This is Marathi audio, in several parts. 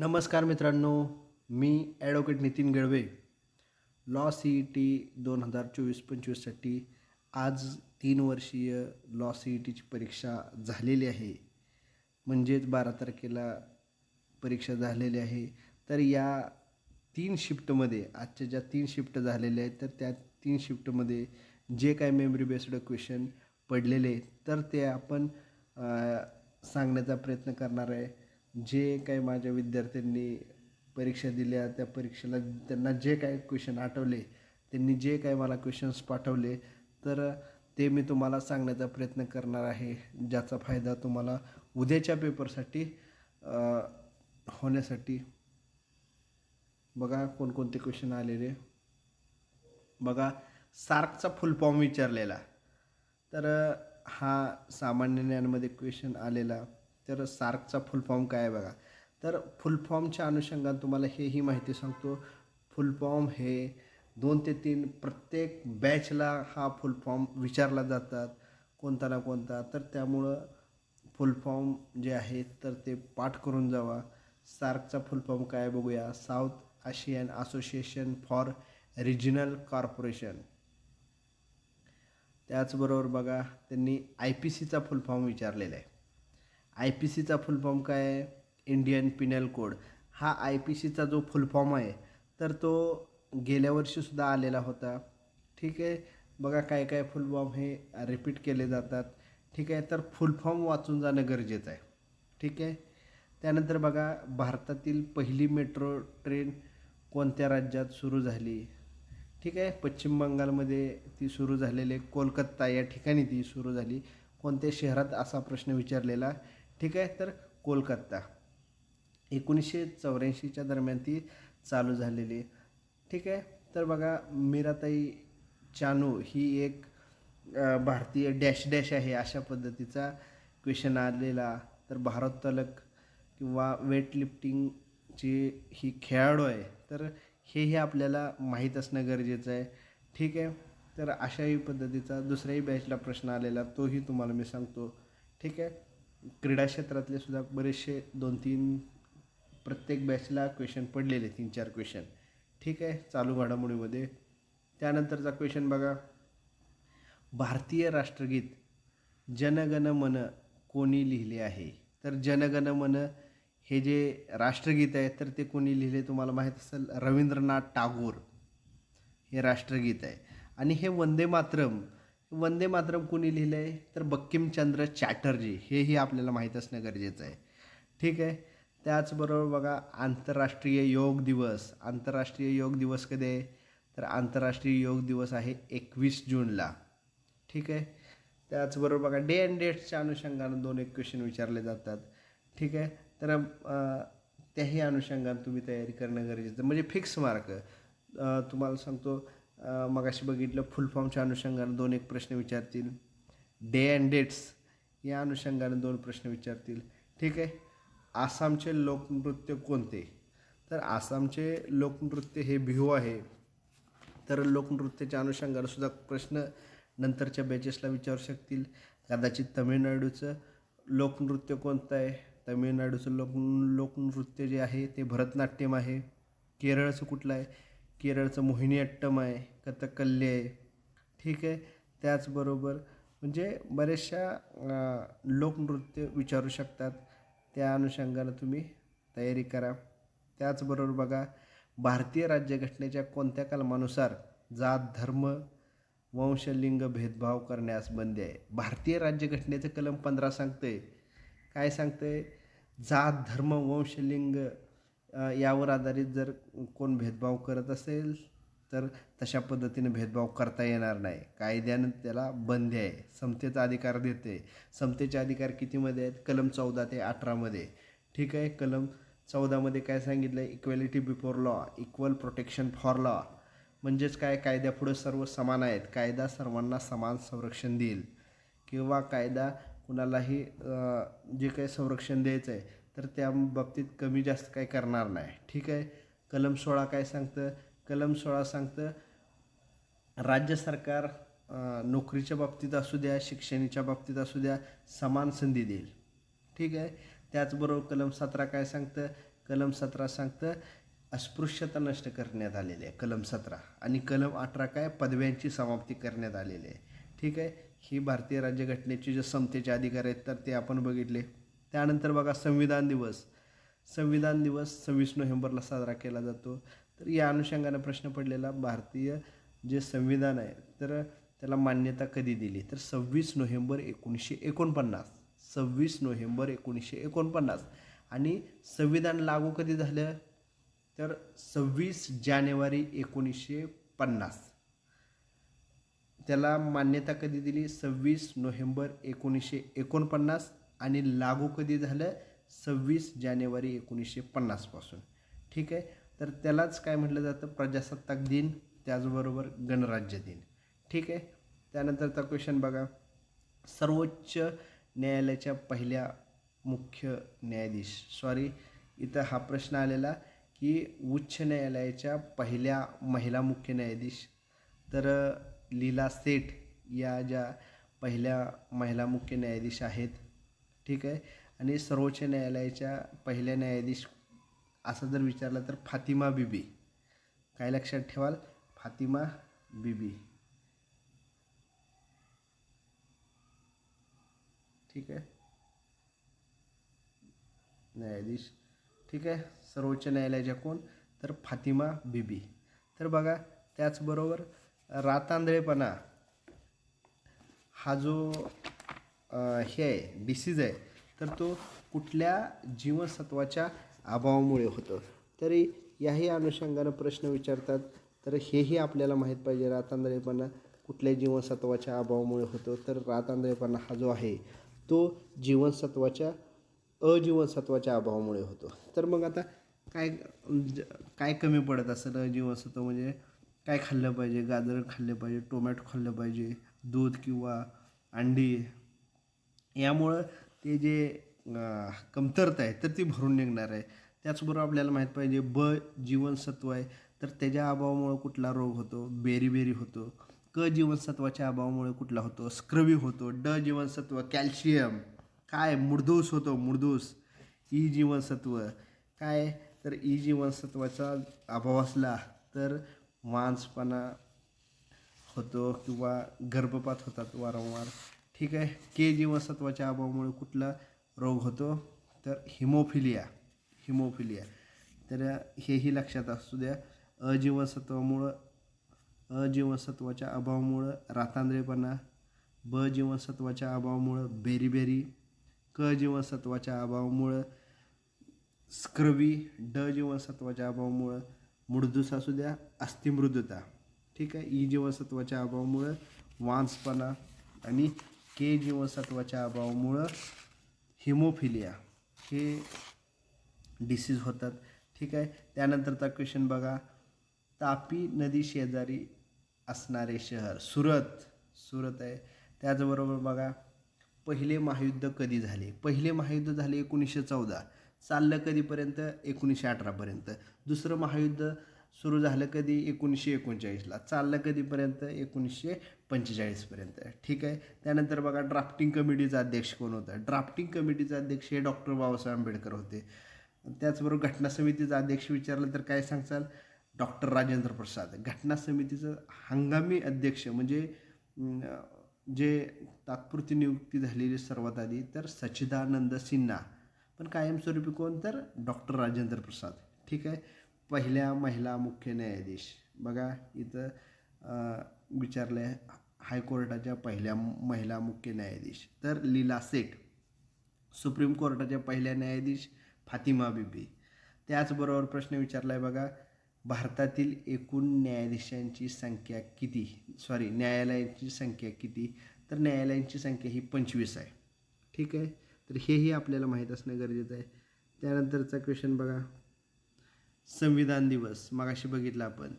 नमस्कार मित्रांनो मी advocate Nitin Galave law C E T दोन हजार चोवीस पंचवीससाठी आज तीन वर्षीय लॉ सी ई टीची परीक्षा झालेली आहे. म्हणजेच बारा तारखेला परीक्षा झालेली आहे. तर या तीन शिफ्टमध्ये आजच्या ज्या तीन शिफ्ट झालेल्या आहेत तर त्या तीन शिफ्टमध्ये जे काय मेमरी बेस्ड क्वेश्चन पडलेले तर ते आपण सांगण्याचा प्रयत्न करणार आहे. जे काही माझ्या विद्यार्थ्यांनी परीक्षा दिल्या त्या परीक्षेला त्यांना जे काय क्वेश्चन आठवले त्यांनी जे काय मला क्वेश्चन्स पाठवले तर ते मी तुम्हाला सांगण्याचा प्रयत्न करणार आहे ज्याचा फायदा तुम्हाला उद्याच्या पेपरसाठी होण्यासाठी. बघा कोणकोणते क्वेश्चन आलेले. बघा सार्कचा फुल फॉर्म विचारलेला. तर हा सामान्य ज्ञानमध्ये क्वेश्चन आलेला. तर सार्कचा फुल फॉर्म काय आहे बघा? तर फुल फॉर्मच्या अनुषंगाने तुम्हाला हेही माहिती सांगतो. फुल फॉर्म हे दोन ते तीन प्रत्येक बॅचला हा फुल फॉर्म विचारला जातात कोणता ना कोणता. तर त्यामुळं फुल फॉर्म जे आहे तर ते पाठ करून जावा. सार्कचा फुल फॉर्म काय आहे बघूया. South Asian Association for Regional Corporation. त्याचबरोबर बघा त्यांनी आय पी सीचा फुल फॉर्म विचारलेला आहे. आय पी सीचा फुल फॉर्म काय आहे? Indian Penal Code. हा आय पी सीचा जो फुल फॉर्म आहे तर तो गेल्या वर्षीसुद्धा आलेला होता. ठीक आहे? बघा काय काय फुलफॉर्म हे रिपीट केले जातात. ठीक आहे? तर फुल फॉर्म वाचून जाणं गरजेचं आहे. ठीक आहे? त्यानंतर बघा भारतातील पहिली मेट्रो ट्रेन कोणत्या राज्यात सुरू झाली? ठीक आहे? पश्चिम बंगालमध्ये ती सुरू झालेली कोलकत्ता कोलकाता या ठिकाणी ती सुरू झाली. कोणत्या शहरात? असा प्रश्न विचारलेला. ठीक आहे? तर कोलकाता. एकोणीसशे चौऱ्याऐंशीच्या दरम्यान ती चालू झालेली ठीक आहे? तर बघा मीराताई चानू ही एक भारतीय डॅश डॅश आहे अशा पद्धतीचा क्वेश्चन आलेला. तर भारोत्तोलक किंवा वेटलिफ्टिंगची ही खेळाडू आहे. तर हेही आपल्याला माहीत असणं गरजेचं आहे. ठीक आहे? तर अशाही पद्धतीचा दुसऱ्याही बॅचला प्रश्न आलेला तोही तुम्हाला मी सांगतो. ठीक आहे? क्रीडा क्षेत्रातले सुद्धा बरेचसे दोन तीन प्रत्येक बॅचला क्वेश्चन पडलेले तीन चार क्वेश्चन ठीक आहे चालू घडामोडीमध्ये. त्यानंतरचा क्वेश्चन बघा. भारतीय राष्ट्रगीत जनगण मन कोणी लिहिले आहे? तर जनगण मन हे जे राष्ट्रगीत आहे तर ते कोणी लिहिले तुम्हाला माहीत असेल? रवींद्रनाथ टागोर हे राष्ट्रगीत आहे. आणि हे वंदे मातरम वंदे मातरम कुणी लिहिलं आहे तर बक्किमचंद्र चॅटर्जी. हेही आपल्याला माहीत असणं गरजेचं आहे. ठीक आहे? त्याचबरोबर बघा आंतरराष्ट्रीय योग दिवस. आंतरराष्ट्रीय योग दिवस कधी आहे? तर आंतरराष्ट्रीय योग दिवस आहे एकवीस जूनला. ठीक आहे? त्याचबरोबर बघा डे अँड डेट्सच्या अनुषंगानं दोन एक क्वेश्चन विचारले जातात. ठीक आहे? तर त्याही अनुषंगानं तुम्ही तयारी करणं गरजेचं आहे. म्हणजे फिक्स मार्क तुम्हाला सांगतो मगाशी बघितलं फुल फॉर्मच्या अनुषंगानं दोन एक प्रश्न विचारतील. डे अँड डेट्स या अनुषंगानं दोन प्रश्न विचारतील. ठीक आहे? आसामचे लोकनृत्य कोणते? तर आसामचे लोकनृत्य हे बिहू आहे. तर लोकनृत्याच्या अनुषंगानं सुद्धा प्रश्न नंतरच्या बॅचेसला विचारू शकतील. कदाचित तमिळनाडूचं लोकनृत्य कोणतं आहे? तमिळनाडूचं लोक लोकनृत्य जे आहे ते भरतनाट्यम आहे. केरळचं कुठलं आहे? केरळचं मोहिनीअट्टम आहे कथकल्ली आहे. ठीक आहे? त्याचबरोबर म्हणजे बऱ्याचशा लोकनृत्य विचारू शकतात. त्या अनुषंगानं तुम्ही तयारी करा. त्याचबरोबर बघा भारतीय राज्यघटनेच्या कोणत्या कलमानुसार जात धर्म वंश लिंग भेदभाव करण्यास बंदी आहे? भारतीय राज्यघटनेचं कलम पंधरा सांगतंय. काय सांगतंय? जात धर्म वंश लिंग यावर आधारित जर कोण भेदभाव करत असेल तर तशा पद्धतीने भेदभाव करता येणार नाही. कायद्यानं त्याला बंदी आहे. समतेचा अधिकार देते. समतेचे अधिकार कितीमध्ये आहेत? कलम चौदा ते अठरामध्ये ठीक आहे? कलम चौदामध्ये काय सांगितलं आहे equality before law equal protection for law म्हणजेच काय? कायद्यापुढं सर्व समान आहेत. कायदा सर्वांना समान संरक्षण देईल. किंवा कायदा कुणालाही जे काही संरक्षण द्यायचं आहे तर त्या बाबतीत कमी जास्त काय करणार नाही. ठीक आहे? कलम सोळा काय सांगतं? कलम सोळा सांगतं राज्य सरकार नोकरीच्या बाबतीत असू द्या शिक्षणाच्या बाबतीत असू द्या समान संधी देईल. ठीक आहे? त्याचबरोबर कलम सतरा काय सांगतं? कलम सतरा सांगतं अस्पृश्यता नष्ट करण्यात आलेली आहे. कलम सतरा आणि कलम अठरा काय? पदव्यांची समाप्ती करण्यात आलेली आहे. ठीक आहे? ही भारतीय राज्यघटनेचे जे समतेचे अधिकार आहेत तर ते आपण बघितले. त्यानंतर बघा संविधान दिवस. संविधान दिवस सव्वीस नोव्हेंबरला साजरा केला जातो. तर या अनुषंगानं प्रश्न पडलेला भारतीय जे संविधान आहे तर त्याला मान्यता कधी दिली? तर सव्वीस नोव्हेंबर एकोणीसशे एकोणपन्नास. सव्वीस नोव्हेंबर एकोणीसशे एकोणपन्नास. आणि संविधान लागू कधी झालं? तर सव्वीस जानेवारी एकोणीसशे पन्नास. त्याला मान्यता कधी दिली? सव्वीस नोव्हेंबर एकोणीसशे एकोणपन्नास. आणि लागू कधी झालं? सव्वीस जानेवारी एकोणीसशे पन्नासपासून ठीक आहे? तर त्यालाच काय म्हटलं जातं? प्रजासत्ताक दिन त्याचबरोबर गणराज्य दिन. ठीक आहे? त्यानंतरचा क्वेश्चन बघा. सर्वोच्च न्यायालयाच्या पहिल्या मुख्य न्यायाधीश. सॉरी इथं हा प्रश्न आलेला की उच्च न्यायालयाच्या पहिल्या महिला मुख्य न्यायाधीश. तर लीला सेठ या ज्या पहिल्या महिला मुख्य न्यायाधीश आहेत ठीक आहे? आणि सर्वोच्च न्यायालयाच्या पहिल्या न्यायाधीश असं जर विचारलं तर फातिमा बीबी. काय लक्षात ठेवाल? फातिमा बीबी. ठीक आहे? न्यायाधीश. ठीक आहे? सर्वोच्च न्यायालयाच्या कोण? तर फातिमा बीबी. तर बघा त्याचबरोबर रातांदळेपणा हा जो हे आहे डिसीज आहे. तर तो कुठल्या जीवनसत्वाच्या अभावामुळे होतो? तरी याही अनुषंगानं प्रश्न विचारतात तर हेही आपल्याला माहीत पाहिजे रातांदळेपणा कुठल्या जीवनसत्वाच्या अभावामुळे होतो? तर रातांदळेपणा हा जो आहे तो जीवनसत्वाच्या अजीवनसत्वाच्या अभावामुळे होतो. तर मग आता काय ज- काय कमी पडत असेल अजीवनसत्व? म्हणजे काय खाल्लं पाहिजे? गाजर खाल्ले पाहिजे? टोमॅटो खाल्लं पाहिजे? दूध किंवा अंडी? यामुळं ते जे कमतरता आहे तर ती भरून निघणार आहे. त्याचबरोबर आपल्याला माहीत पाहिजे ब जीवनसत्व आहे. तर त्याच्या अभावामुळं कुठला रोग होतो? बेरीबेरी होतो. क जीवनसत्वाच्या अभावामुळे कुठला होतो? स्क्रवी होतो. ड जीवनसत्व कॅल्शियम. काय? मुडदूस होतो मुडदूस ई जीवनसत्व. काय? तर ई जीवनसत्वाचा अभाव असला तर मांसपणा होतो किंवा गर्भपात होतात वारंवार. ठीक आहे? के जीवनसत्वाच्या अभावामुळे कुठला रोग होतो? तर हिमोफिलिया. हिमोफिलिया. तर हेही लक्षात असू द्या. अजीवनसत्वामुळं अजीवनसत्वाच्या अभावामुळं रातांद्रेपणा ब जीवनसत्वाच्या अभावामुळं बेरीबेरी क जीवनसत्वाच्या अभावामुळं स्क्रवी ड जीवनसत्वाच्या अभावामुळं मृदूस असू द्या अस्थिमृदुता. ठीक आहे? ई जीवनसत्वाच्या अभावामुळं वांसपणा आणि के जीवनसत्वाच्या अभावामुळं हिमोफिलिया हे डिसीज होतात. ठीक आहे? त्यानंतरचा क्वेश्चन बघा. तापी नदी शेजारी असणारे शहर सुरत. सुरत आहे. त्याचबरोबर बघा पहिले महायुद्ध कधी झाले? पहिले महायुद्ध झाले एकोणीसशे चौदा. चाललं कधीपर्यंत? एकोणीसशे अठरापर्यंत दुसरं महायुद्ध सुरू झालं कधी? एकोणीसशे एकोणचाळीसला. चाललं कधीपर्यंत? एकोणीसशे पंचेचाळीसपर्यंत ठीक आहे? त्यानंतर बघा ड्राफ्टिंग कमिटीचा अध्यक्ष कोण होता? ड्राफ्टिंग कमिटीचा अध्यक्ष हे डॉक्टर बाबासाहेब आंबेडकर होते. त्याचबरोबर घटना समितीचा अध्यक्ष विचारलं तर काय सांगचाल? डॉक्टर राजेंद्र प्रसाद. घटना समितीचं हंगामी अध्यक्ष म्हणजे जे तात्पुरती नियुक्ती झालेली सर्वात आधी तर सच्चिदानंद सिन्हा. पण कायमस्वरूपी कोण? तर डॉक्टर राजेंद्र प्रसाद. ठीक आहे? पहिल्या महिला मुख्य न्यायाधीश. बघा इथं विचारलं आहे हायकोर्टाच्या पहिल्या महिला मुख्य न्यायाधीश. तर लीला सेठ सुप्रीम कोर्टाच्या पहिल्या न्यायाधीश फातिमा बिबी. त्याचबरोबर प्रश्न विचारला आहे बघा भारतातील एकूण न्यायाधीशांची संख्या किती? सॉरी न्यायालयांची संख्या किती? तर न्यायालयांची संख्या ही पंचवीस आहे. ठीक आहे? तर हेही आपल्याला माहीत असणं गरजेचं आहे. त्यानंतरचा क्वेश्चन बघा. संविधान दिवस मगाशी बघितला आपण.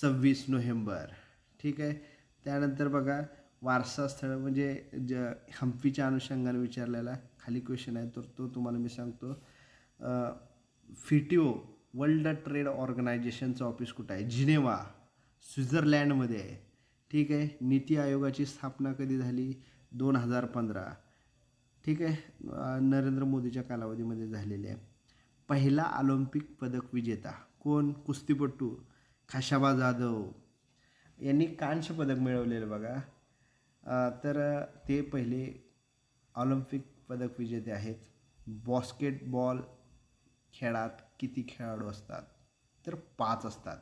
सव्वीस नोव्हेंबर. ठीक आहे? त्यानंतर बघा वारसा स्थळ म्हणजे ज हम्पीच्या अनुषंगाने विचारलेला खाली क्वेश्चन आहे तर तो तुम्हाला मी सांगतो. फिटिओ वर्ल्ड ट्रेड ऑर्गनायझेशनचं ऑफिस कुठं आहे? जिनेवा स्वित्झर्लँडमध्ये आहे. ठीक आहे? नीती आयोगाची स्थापना कधी झाली? दोन हजार पंधरा. ठीक आहे? नरेंद्र मोदीच्या कालावधीमध्ये झालेली आहे. पहिला ऑलिम्पिक पदक विजेता कोण? कुस्तीपटू खाशाबा जाधव. यांनी कांस्य पदक मिळवलेलं बघा. तर ते पहिले ऑलिम्पिक पदक विजेते आहेत. बॉस्केटबॉल खेळात किती खेळाडू असतात? तर पाच असतात.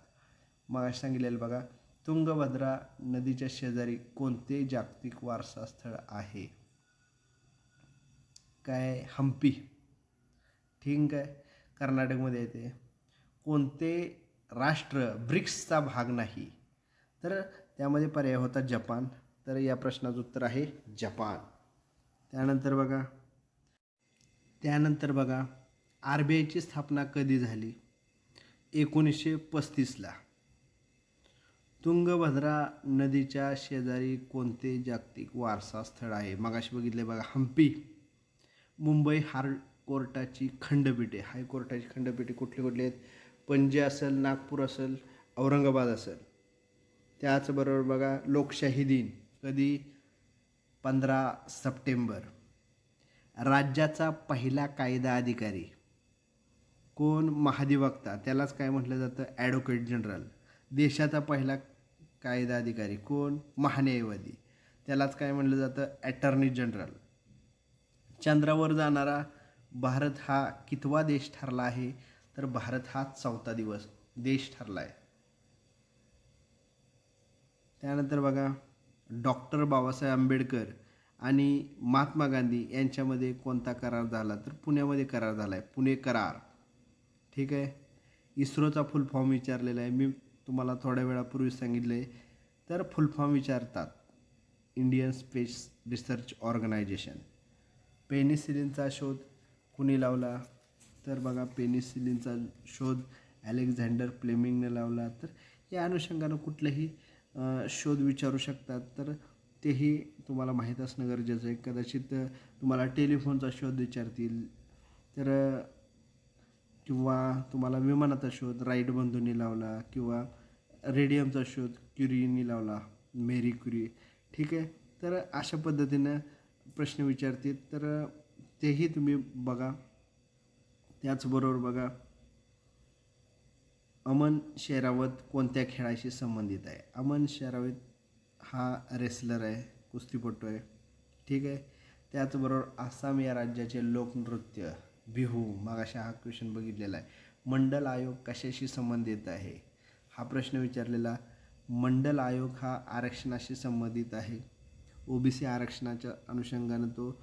मग सांगितलेलं बघा तुंगभद्रा नदीच्या शेजारी कोणते जागतिक वारसा स्थळ आहे? काय हम्पी. ठीक आहे. कर्नाटकमध्ये येते कोणते राष्ट्र ब्रिक्सचा भाग नाही? तर त्यामध्ये पर्याय होता जपान. तर या प्रश्नाचं उत्तर आहे जपान. त्यानंतर बघा. त्यानंतर बघा. आर बी आयची स्थापना कधी झाली? एकोणीसशे पस्तीसला. तुंगभद्रा नदीच्या शेजारी कोणते जागतिक वारसा स्थळ आहे? मगाशी बघितले बघा हम्पी. मुंबई हायकोर्टाची खंडपीठे. हायकोर्टाची खंडपीठे कुठली कुठली आहेत? पणजी असेल नागपूर असेल औरंगाबाद असेल. त्याचबरोबर बघा लोकशाही दिन कधी? पंधरा सप्टेंबर. राज्याचा पहिला कायदा अधिकारी. कोण? महाधिवक्ता त्यालाच काय म्हटलं जातं? ॲडव्होकेट जनरल देशाचा पहिला कायदा अधिकारी. कोण? महान्यायवादी. त्यालाच काय म्हटलं जातं? ॲटर्नी जनरल चंद्रावर जाणारा भारत हा कितवा देश ठरला आहे? तर भारत हा चौथा दिवस देश ठरला आहे. त्यानंतर बघा डॉक्टर बाबासाहेब आंबेडकर आणि महात्मा गांधी यांच्यामध्ये कोणता करार झाला तर पुण्यामध्ये करार झाला आहे पुणे करार. ठीक आहे? इस्रोचा फुल फॉर्म विचारलेला आहे. मी तुम्हाला थोड्या वेळापूर्वी सांगितले तर फुल फॉर्म विचारतात. इंडियन स्पेस रिसर्च ऑर्गनायझेशन पेनिसिलिनचा शोध कुणी लावला? तर बघा पेनिसिलिनचा शोध अलेक्झांडर प्लेमिंगने लावला. तर या अनुषंगानं कुठलंही शोध विचारू शकतात. तर तेही तुम्हाला माहीत असणं गरजेचं आहे. कदाचित तुम्हाला टेलिफोनचा शोध विचारतील. तर किंवा तुम्हाला विमानाचा शोध राईट बंधूंनी लावला किंवा रेडियमचा शोध क्युरीनी लावला. Marie Curie. ठीक आहे? तर अशा पद्धतीनं प्रश्न विचारतील. तर तेही तुम्ही बघा. त्याचबरोबर बघा. अमन शेरावत कोणत्या खेळाशी संबंधित आहे? अमन शेरावत हा रेसलर आहे कुस्तीपटू आहे. ठीक आहे? त्याचबरोबर आसाम या राज्याचे लोकनृत्य बिहू मागाशी हा क्वेश्चन बघितलेला आहे. मंडल आयोग कशाशी संबंधित आहे? हा प्रश्न विचारलेला मंडल आयोग हा आरक्षणाशी संबंधित आहे. ओबीसी आरक्षणाच्या अनुषंगानं तो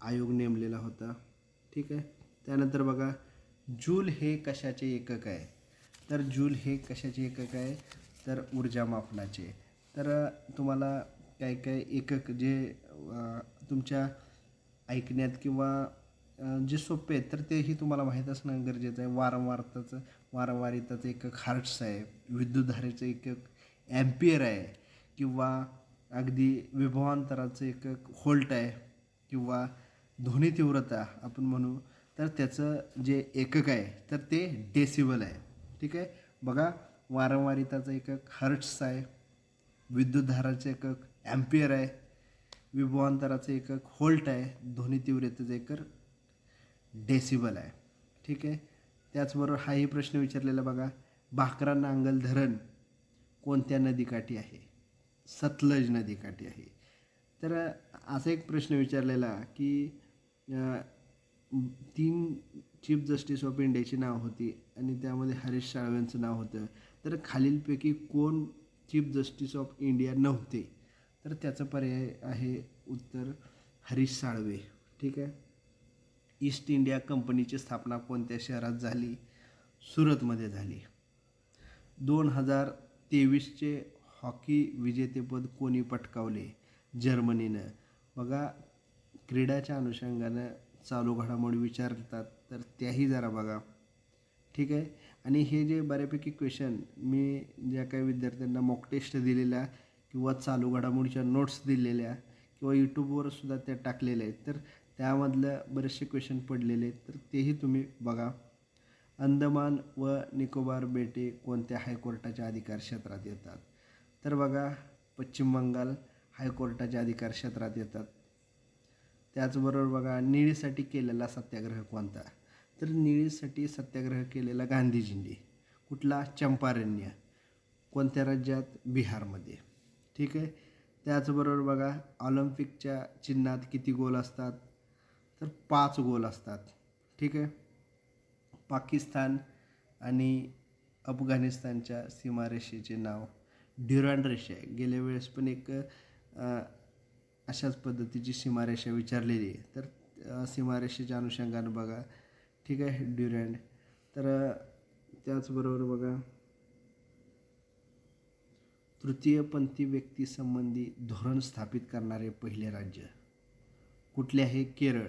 आयोग नेमलेला होता. ठीक आहे? त्यानंतर बघा जूल हे कशाचे एकक आहे? तर जूल हे कशाचे एकक आहे? तर ऊर्जा मापनाचे. तर तुम्हाला काय काय एकक जे तुमच्या ऐकण्यात किंवा जे सोपे आहेत तर तेही तुम्हाला माहीत असणं गरजेचं आहे. वारंवारताचं वारंवारिताचं एकक हार्ट्स आहे विद्युतधारेचं एकक ॲम्पियर आहे किंवा अगदी विभवांतराचं एकक होल्ट आहे किंवा ध्वनी तीव्रता आपण म्हणू तर त्याचं जे एकक आहे तर ते डेसिबल आहे. ठीक आहे? बघा वारंवारिताचा एकक हर्ट्स आहे विद्युतधाराचं एकक ॲम्पियर आहे विभवांतराचं एकक होल्ट आहे ध्वनी तीव्रतेचं एकक डेसिबल आहे. ठीक आहे? त्याचबरोबर हाही प्रश्न विचारलेला बघा भाकरा नांगल धरण कोणत्या नदीकाठी आहे? सतलज नदीकाठी आहे. तर असा एक प्रश्न विचारलेला की तीन चीफ जस्टिस ऑफ इंडियाची नाव होती आणि त्यामध्ये हरीश साळव्यांचं नाव होतं. तर खालीलपैकी कोण चीफ जस्टिस ऑफ इंडिया नव्हते? तर त्याचा पर्याय आहे उत्तर हरीश साळवे. ठीक आहे? ईस्ट इंडिया कंपनीची स्थापना कोणत्या शहरात झाली? सुरतमध्ये झाली. दोन हजार तेवीसचे हॉकी विजेतेपद कोणी पटकावले? जर्मनीनं. बघा क्रीडाच्या अनुषंगानं चालू घडामोडी विचारतात. तर त्याही जरा बघा. ठीक आहे? आणि हे जे बऱ्यापैकी क्वेश्चन मी ज्या काही विद्यार्थ्यांना मॉक टेस्ट दिलेल्या किंवा चालू घडामोडीच्या नोट्स दिलेल्या किंवा यूट्यूबवर सुद्धा त्या टाकलेल्या आहेत तर त्यामधलं बरेचसे क्वेश्चन पडलेले आहेत तर तेही तुम्ही बघा. अंदमान व निकोबार बेटे कोणत्या हायकोर्टाच्या अधिकार क्षेत्रात येतात? तर बघा पश्चिम बंगाल हायकोर्टाच्या अधिकार क्षेत्रात येतात. त्याचबरोबर बघा निळीसाठी केलेला सत्याग्रह कोणता? तर निळीसाठी सत्याग्रह केलेला गांधीजींनी. कुठला? चंपारण्य. कोणत्या राज्यात? बिहारमध्ये. ठीक आहे? त्याचबरोबर बघा ऑलिम्पिकच्या चिन्हात किती गोल असतात? तर पाच गोल असतात. ठीक आहे? पाकिस्तान आणि अफगाणिस्तानच्या सीमारेषेचे नाव ड्युरांड रेषा आहे. गेल्या वेळेस पण एक अशाच पद्धतीची सीमारेषा विचारलेली आहे. तर सीमारेषेच्या अनुषंगानं बघा. ठीक आहे ड्युरँड तर त्याचबरोबर बघा. तृतीयपंथी व्यक्तीसंबंधी धोरण स्थापित करणारे पहिले राज्य. कुठले आहे? केरळ.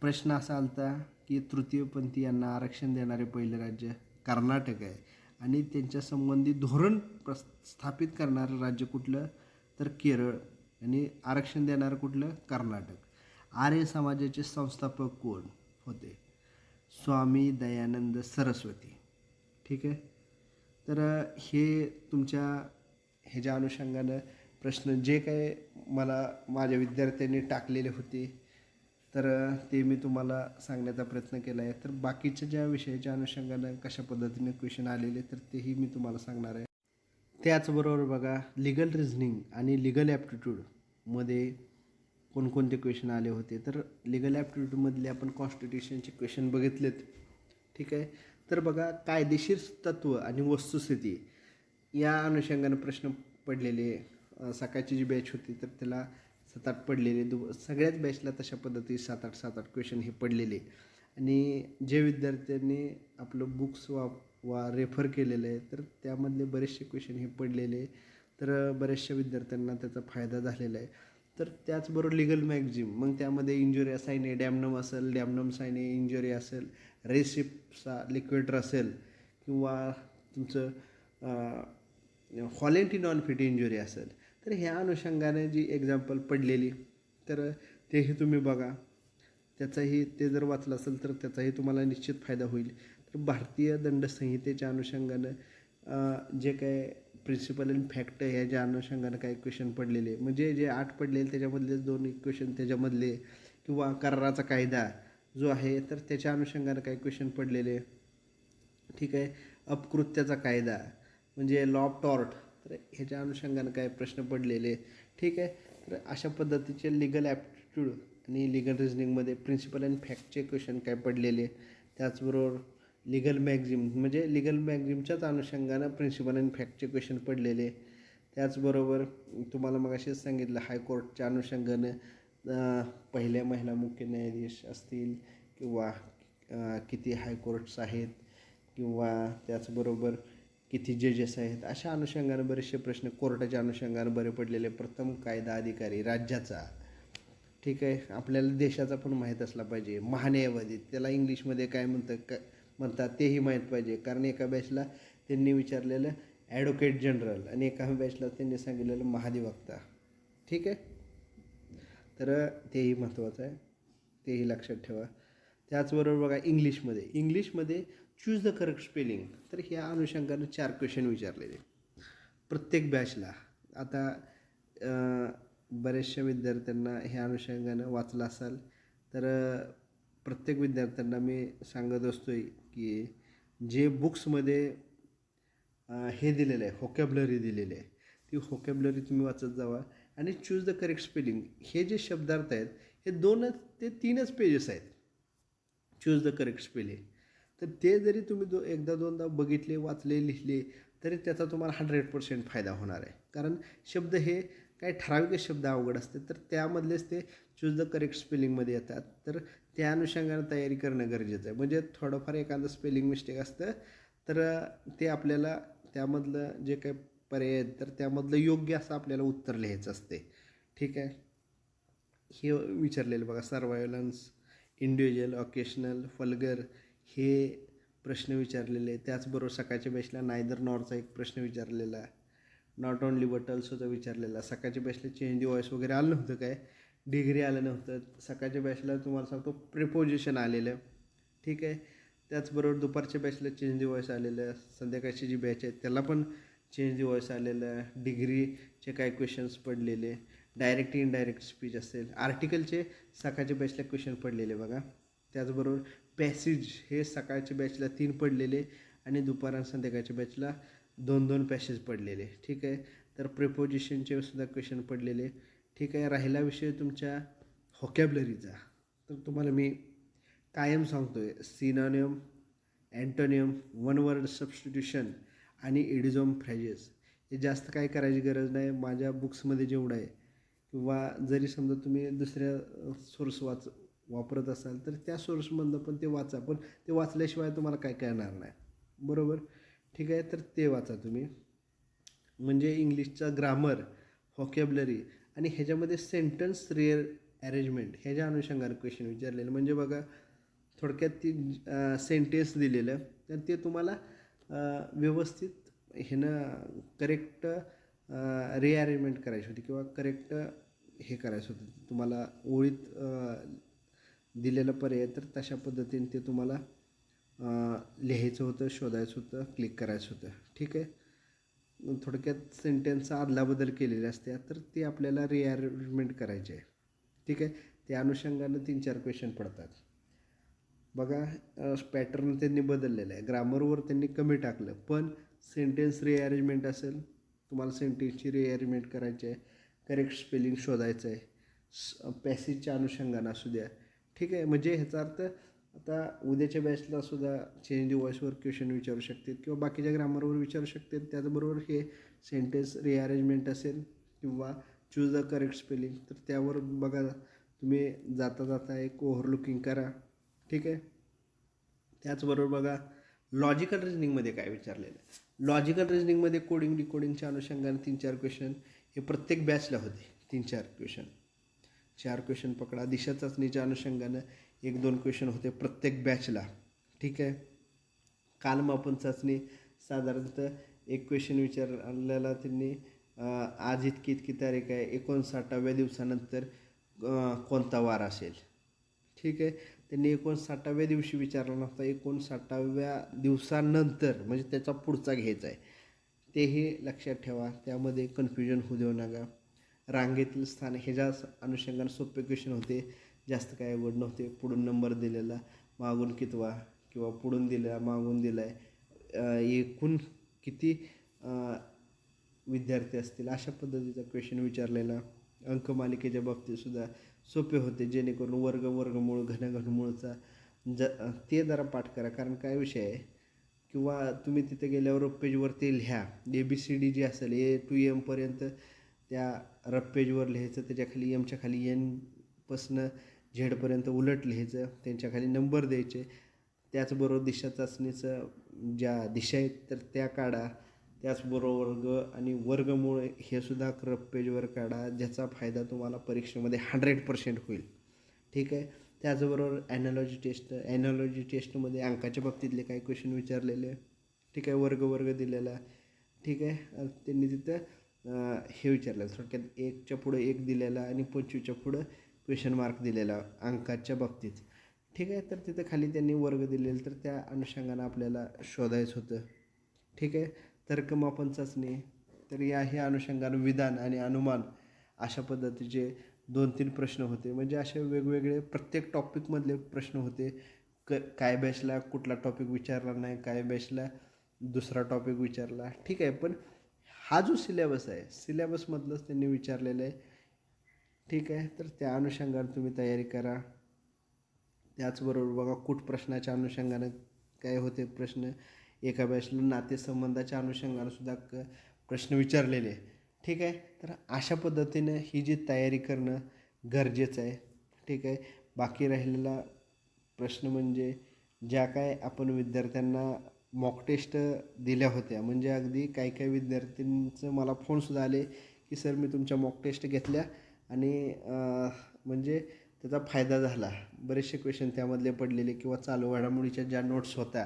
प्रश्न असा आलता की तृतीयपंथी यांना आरक्षण देणारे पहिले राज्य कर्नाटक आहे. आणि त्यांच्या संबंधी धोरण प्र स्थापित करणारं राज्य कुठलं? तर केरळ. आणि आरक्षण देणारं कुठलं? कर्नाटक. आर्य समाजाचे संस्थापक कोण होते? स्वामी दयानंद सरस्वती. ठीक आहे? तर हे तुमच्या ह्याच्या अनुषंगानं प्रश्न जे काय मला माझ्या विद्यार्थ्यांनी टाकलेले होते तर ते मी तुम्हाला सांगण्याचा प्रयत्न केला आहे तर बाकीच्या ज्या विषयाच्या अनुषंगानं कशा पद्धतीने क्वेश्चन आलेले तर तेही मी तुम्हाला सांगणार आहे. त्याचबरोबर बघा लिगल रिझनिंग आणि लिगल ॲप्टिट्यूडमध्ये कोणकोणते क्वेश्चन आले होते. तर लिगल ॲप्टिट्यूडमधले आपण कॉन्स्टिट्युशनचे क्वेश्चन बघितलेत. ठीक आहे? तर बघा कायदेशीर तत्व आणि वस्तुस्थिती या अनुषंगानं प्रश्न पडलेले सकाळची जी बॅच होती तर त्याला सात आठ पडलेले. दु सगळ्याच बॅचला तशा पद्धती सात आठ सात आठ क्वेश्चन हे पडलेले. आणि जे विद्यार्थ्यांनी आपलं बुक्स वा वा रेफर केलेलं आहे तर त्यामधले बरेचसे क्वेश्चन हे पडलेले तर बऱ्याचशा विद्यार्थ्यांना त्याचा फायदा झालेला आहे. तर त्याचबरोबर लिगल मॅगझिम मग त्यामध्ये इंजुरी सायने डॅमनम असेल डॅमनम सायने इंजुरी असेल रेसिपचा लिक्विडर असेल किंवा तुमचं हॉलेंटी नॉन फिट इंजुरी असेल. तर ह्या अनुषंगाने जी एक्झाम्पल पडलेली तर तेही तुम्ही बघा. त्याचाही ते जर वाचलं असेल तर त्याचाही तुम्हाला निश्चित फायदा होईल. भारतीय दंडसंहितेच्या अनुषंगानं जे काय प्रिन्सिपल अँड फॅक्ट ह्याच्या अनुषंगानं काही क्वेश्चन पडलेले. म्हणजे जे आठ पडलेले त्याच्यामधलेच दोन क्वेश्चन त्याच्यामधले किंवा कराराचा कायदा जो आहे तर त्याच्या अनुषंगानं काही क्वेश्चन पडलेले. ठीक आहे? अपकृत्याचा कायदा म्हणजे लॉ ऑफ टॉर्ट तर ह्याच्या अनुषंगानं काय प्रश्न पडलेले. ठीक आहे? तर अशा पद्धतीचे लिगल ॲप्टिट्यूड आणि लिगल रिझनिंगमध्ये प्रिन्सिपल अँड फॅक्टचे क्वेश्चन काय पडलेले? त्याचबरोबर लिगल मॅग्झिम म्हणजे लिगल मॅग्झिमच्याच अनुषंगानं प्रिन्सिपल अँड फॅक्टचे क्वेश्चन पडलेले. त्याचबरोबर तुम्हाला मग असेच सांगितलं हायकोर्टच्या अनुषंगानं पहिल्या महिला मुख्य न्यायाधीश असतील किंवा किती हायकोर्ट्स आहेत किंवा त्याचबरोबर किती जजेस आहेत अशा अनुषंगानं बरेचसे प्रश्न कोर्टाच्या अनुषंगानं बरे पडलेले. प्रथम कायदा अधिकारी राज्याचा. ठीक आहे? आपल्याला देशाचा पण माहीत असला पाहिजे. महान्यायवादी त्याला इंग्लिशमध्ये काय म्हणतं का म्हणतात तेही माहीत पाहिजे. कारण एका बॅचला त्यांनी विचारलेलं ॲडव्होकेट जनरल आणि एका बॅचला त्यांनी सांगितलेलं महाधिवक्ता. ठीक आहे? तर तेही महत्त्वाचं आहे. तेही लक्षात ठेवा. त्याचबरोबर बघा इंग्लिशमध्ये. इंग्लिशमध्ये चूज द करेक्ट स्पेलिंग तर ह्या अनुषंगानं चार क्वेश्चन विचारलेले. प्रत्येक बॅचला आता बऱ्याचशा विद्यार्थ्यांना ह्या अनुषंगानं वाचलं असाल तर प्रत्येक विद्यार्थ्यांना मी सांगत असतोय की जे बुक्समध्ये हे दिलेलं आहे होकॅबलरी दिलेली आहे ती होकॅबलरी तुम्ही वाचत जावा आणि चूज द करेक्ट स्पेलिंग हे जे शब्दार्थ आहेत हे दोनच ते तीनच पेजेस आहेत. चूज द करेक्ट स्पेलिंग तर ते जरी तुम्ही दो एकदा दोनदा बघितले वाचले लिहिले तरी त्याचा तुम्हाला हंड्रेड पर्सेंट फायदा होणार आहे. कारण शब्द हे काही ठराविक शब्द अवघड असते तर त्यामधलेच ते चूज द करेक्ट स्पेलिंगमध्ये येतात. तर त्या अनुषंगानं तयारी करणं गरजेचं आहे. म्हणजे थोडंफार एखादं स्पेलिंग मिस्टेक असतं तर ते आपल्याला त्यामधलं जे काही पर्याय आहेत तर त्यामधलं योग्य असं आपल्याला उत्तर लिहायचं असते. ठीक आहे? हे विचारलेलं बघा सर्वायलन्स इंडिव्हिज्युअल ऑकेशनल फल्गर हे प्रश्न विचारलेले त्याचबरोबर सकाळच्या बॅचला नायदर नॉरचा एक प्रश्न विचारलेला आहे. नॉट ओनली बटल्स विचारलेला सकाळच्या बॅचला चेंज दी वॉईस वगैरे आलं नव्हतं काय? डिग्री आलं नव्हतं. सकाळच्या बॅचला तुम्हाला सांगतो प्रिपोजिशन आलेलं. ठीक आहे? त्याचबरोबर दुपारच्या बॅचला चेंज दी वॉईस आलेलं. आहे संध्याकाळची जी बॅच आहे त्याला पण चेंज दी वॉईस आलेलं. आहे डिग्रीचे काय क्वेश्चन्स पडलेले. डायरेक्ट इनडायरेक्ट स्पीच असेल. आर्टिकलचे सकाळच्या बॅचला क्वेश्चन पडलेले बघा. त्याचबरोबर पॅसेज हे सकाळच्या बॅचला तीन पडलेले आणि दुपार आणि संध्याकाळच्या बॅचला दोन दोन पॅसेज पडलेले ठीक आहे? तर प्रिपोजिशनचे सुद्धा क्वेश्चन पडलेले ठीक आहे? राहिला विषय तुमच्या हॉकॅबलरीचा तर तुम्हाला मी कायम सांगतो आहे synonym antonym one word substitution आणि इडिझोम फ्रॅजेस हे जास्त काय करायची गरज नाही. माझ्या बुक्समध्ये जेवढं आहे किंवा जरी समजा तुम्ही दुसऱ्या सोर्स वाच वापरत असाल तर त्या सोर्समधनं पण ते वाचा. पण ते वाचल्याशिवाय तुम्हाला काय कळणार नाही. बरोबर? ठीक आहे तर ते वाचा तुम्ही. म्हणजे इंग्लिशचा ग्रामर व्हॉकॅबलरी आणि ह्याच्यामध्ये सेंटन्स रिअर अरेंजमेंट ह्याच्या अनुषंगाने क्वेश्चन विचारलेलं म्हणजे बघा थोडक्यात ती सेंटेन्स दिलेलं तर ते तुम्हाला व्यवस्थित ह्यानं करेक्ट रिअरेंजमेंट करायची होती किंवा करेक्ट हे करायचं होतं. तुम्हाला ओळीत दिलेलं पर्याय तर तशा पद्धतीने ते तुम्हाला लिहायचं होतं शोधायचं होतं क्लिक करायचं होतं. ठीक आहे? थोडक्यात सेंटेन्स अदलाबदल केलेले असते. तर ते आपल्याला रिअरेंजमेंट करायचे आहे. ठीक आहे? त्या अनुषंगानं तीन चार क्वेश्चन पडतात. बघा पॅटर्न त्यांनी बदललेलं आहे. ग्रामरवर त्यांनी कमी टाकलं. पण सेंटेन्स रिअरेंजमेंट असेल तुम्हाला सेंटेन्सची रिअरेंजमेंट करायची आहे. करेक्ट स्पेलिंग शोधायचं आहे. पॅसेजच्या अनुषंगानं असू द्या. ठीक आहे? म्हणजे ह्याचा अर्थ आता उद्याच्या बॅचला सुद्धा चेंज दी व्हॉइसवर क्वेश्चन विचारू शकतात किंवा बाकीच्या ग्रामरवर विचारू शकतात त्याचबरोबर हे सेंटेन्स रिअरेंजमेंट असेल किंवा चूज द करेक्ट स्पेलिंग तर त्यावर बघा तुम्ही जाता जाता एक ओव्हरलुकिंग करा. ठीक आहे? त्याचबरोबर बघा लॉजिकल रिजनिंगमध्ये काय विचारलेलं आहे? लॉजिकल रिजनिंगमध्ये कोडिंग डिकोडिंगच्या अनुषंगाने तीन चार क्वेश्चन हे प्रत्येक बॅचला होते. तीन चार क्वेश्चन चार क्वेश्चन पकडा. दिशा चाचणीच्या अनुषंगानं एक दोन क्वेश्चन होते प्रत्येक बॅचला ठीक आहे? कालमापन चाचणी साधारणतः एक क्वेश्चन विचारलेला त्यांनी आज इतकी इतकी तारीख आहे एकोणसाठाव्या दिवसानंतर कोणता वार असेल? ठीक आहे? त्यांनी एकोणसाठाव्या दिवशी विचारला नव्हता एकोणसाठाव्या दिवसानंतर म्हणजे त्याचा पुढचा घ्यायचा आहे. तेही लक्षात ठेवा त्यामध्ये कन्फ्युजन होऊ देऊ नका. रांगेतील स्थान ह्याच्या अनुषंगाने सोपे क्वेश्चन होते जास्त काय अवघड नव्हते. पुढून नंबर दिलेला मागून कितवा किंवा पुढून दिला मागून दिला आहे एकूण किती विद्यार्थी असतील? अशा पद्धतीचा क्वेश्चन विचारलेला. अंकमालिकेच्या बाबतीतसुद्धा सोपे होते. जेणेकरून वर्ग वर्गमूळ घनघनमूळचा ज ते जरा पाठ करा. कारण काय विषय आहे? किंवा तुम्ही तिथे गेल्यावर पेजवर ते लिहा. A B C D G असेल ए टू एमपर्यंत त्या रफ पेजवर लिहायचं. त्याच्याखाली एमच्या खाली एनपासनं झेडपर्यंत उलट लिहायचं त्यांच्याखाली नंबर द्यायचे. त्याचबरोबर दिशा चाचणीचं ज्या दिशा आहेत तर त्या काढा. त्याचबरोबर वर्ग आणि वर्गमूळ हे सुद्धा क्रब पेजवर काढा ज्याचा फायदा तुम्हाला परीक्षेमध्ये हंड्रेड पर्सेंट होईल. ठीक आहे? त्याचबरोबर ॲनॉलॉजी टेस्ट ॲनॉलॉजी टेस्टमध्ये अंकाच्या बाबतीतले काही क्वेश्चन विचारलेले. ठीक आहे? वर्ग वर्ग दिलेला. ठीक आहे? त्यांनी तिथं हे विचारलं. थोडक्यात एकच्या पुढं एक दिलेला आणि पंचवीसच्या पुढं क्वेश्चन मार्क दिलेला अंकाच्या बाबतीत. ठीक आहे? तर तिथं खाली त्यांनी वर्ग दिलेले तर त्या अनुषंगानं आपल्याला शोधायचं होतं. ठीक आहे? तर्कमापन चाचणी तर या ह्या अनुषंगानं विधान आणि अनुमान अशा पद्धतीचे दोन तीन प्रश्न होते. म्हणजे असे वेगवेगळे प्रत्येक टॉपिकमधले प्रश्न होते. क काय बॅचला कुठला टॉपिक विचारला नाही काय बॅचला दुसरा टॉपिक विचारला. ठीक आहे? पण हा जो सिलेबस आहे सिलेबसमधलंच त्यांनी विचारलेलं आहे. ठीक आहे? तर त्या अनुषंगाने तुम्ही तयारी करा. त्याचबरोबर बघा कुठ प्रश्नाच्या अनुषंगानं काय होते प्रश्न? एका बॅचला नातेसंबंधाच्या अनुषंगानं सुद्धा क प्रश्न विचारलेले. ठीक आहे? तर अशा पद्धतीनं ही जी तयारी करणं गरजेचं आहे. ठीक आहे? बाकी राहिलेला प्रश्न म्हणजे ज्या काय आपण विद्यार्थ्यांना मॉक टेस्ट दिल्या होत्या. म्हणजे अगदी काही काही विद्यार्थ्यांचं मला फोनसुद्धा आले की सर मी तुमच्या मॉक टेस्ट घेतल्या. आणि म्हणजे त्याचा फायदा झाला. बरेचसे क्वेश्चन त्यामधले पडलेले किंवा चालू घडामोडीच्या ज्या नोट्स होत्या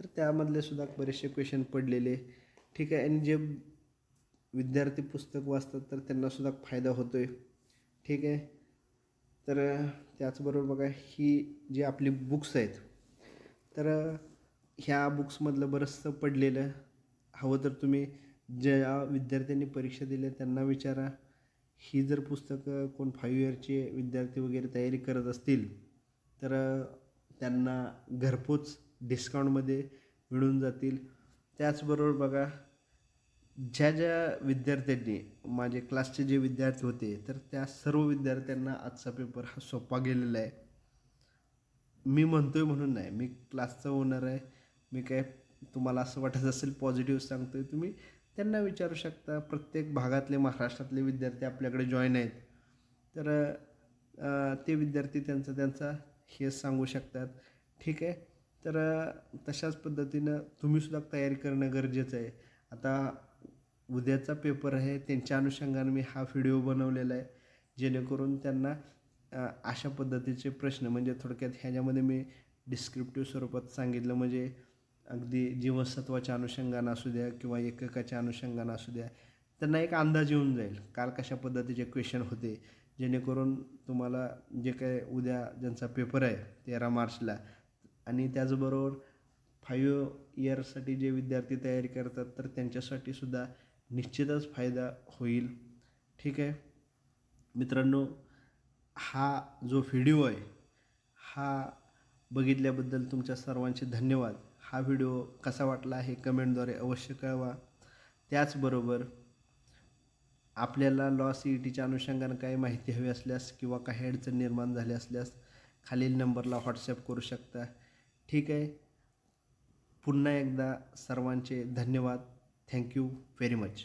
तर त्यामधले सुद्धा बरेचसे क्वेश्चन पडलेले. ठीक आहे आणि जे विद्यार्थी पुस्तक वाचतात तर त्यांनासुद्धा फायदा होतो आहे ठीक आहे तर त्याचबरोबर बघा ही जी आपली बुक्स आहेत तर ह्या बुक्समधलं बरंचसं पडलेलं हवं तर तुम्ही ज्या विद्यार्थ्यांनी परीक्षा दिल्या त्यांना विचारा. ही जर पुस्तकं कोण फाईव्ह इयरचे विद्यार्थी वगैरे तयारी करत असतील तर त्यांना घरपोच डिस्काउंटमध्ये मिळून जातील. त्याचबरोबर बघा ज्या ज्या विद्यार्थ्यांनी माझे क्लासचे जे विद्यार्थी होते तर त्या सर्व विद्यार्थ्यांना आजचा पेपर हा सोपा गेलेला आहे. मी म्हणतो आहे म्हणून नाही मी क्लासचा ओनर आहे. मी काय तुम्हाला असं वाटत असेल पॉझिटिव्ह सांगतो आहे तुम्ही. त्यांना विचारू शकता. प्रत्येक भागातले महाराष्ट्रातले विद्यार्थी आपल्याकडे जॉईन आहेत. तर ते विद्यार्थी त्यांचा त्यांचा हे सांगू शकतात. ठीक आहे? तर तशाच पद्धतीनं तुम्हीसुद्धा तयारी करणं गरजेचं आहे. आता उद्याचा पेपर आहे. त्यांच्या अनुषंगाने मी हा व्हिडिओ बनवलेला आहे. जेणेकरून त्यांना अशा पद्धतीचे प्रश्न म्हणजे थोडक्यात ह्याच्यामध्ये मी डिस्क्रिप्टिव्ह स्वरूपात सांगितलं. म्हणजे अगदी जीवनसत्वाच्या अनुषंगानं असू द्या किंवा एककाच्या अनुषंगानं असू द्या त्यांना एक अंदाज येऊन जाईल काल कशा पद्धतीचे क्वेश्चन होते जेणेकरून तुम्हाला जे काय उद्या ज्यांचा पेपर आहे तेरा मार्चला आणि त्याचबरोबर फाईव्ह इयरसाठी जे विद्यार्थी तयारी करतात तर त्यांच्यासाठी सुद्धा निश्चितच फायदा होईल. ठीक आहे? मित्रांनो हा जो व्हिडिओ आहे हा बघितल्याबद्दल तुमच्या सर्वांचे धन्यवाद. हा व्हिडिओ कसा वाटला हे कमेंटद्वारे अवश्य कळवा. त्याचबरोबर आपल्याला लॉ सी ई टीच्या अनुषंगानं काही माहिती हवी असल्यास किंवा काही अडचण निर्माण झाली असल्यास खालील नंबरला व्हॉट्सॲप करू शकता. ठीक आहे. पुन्हा एकदा सर्वांचे धन्यवाद. Thank you very much.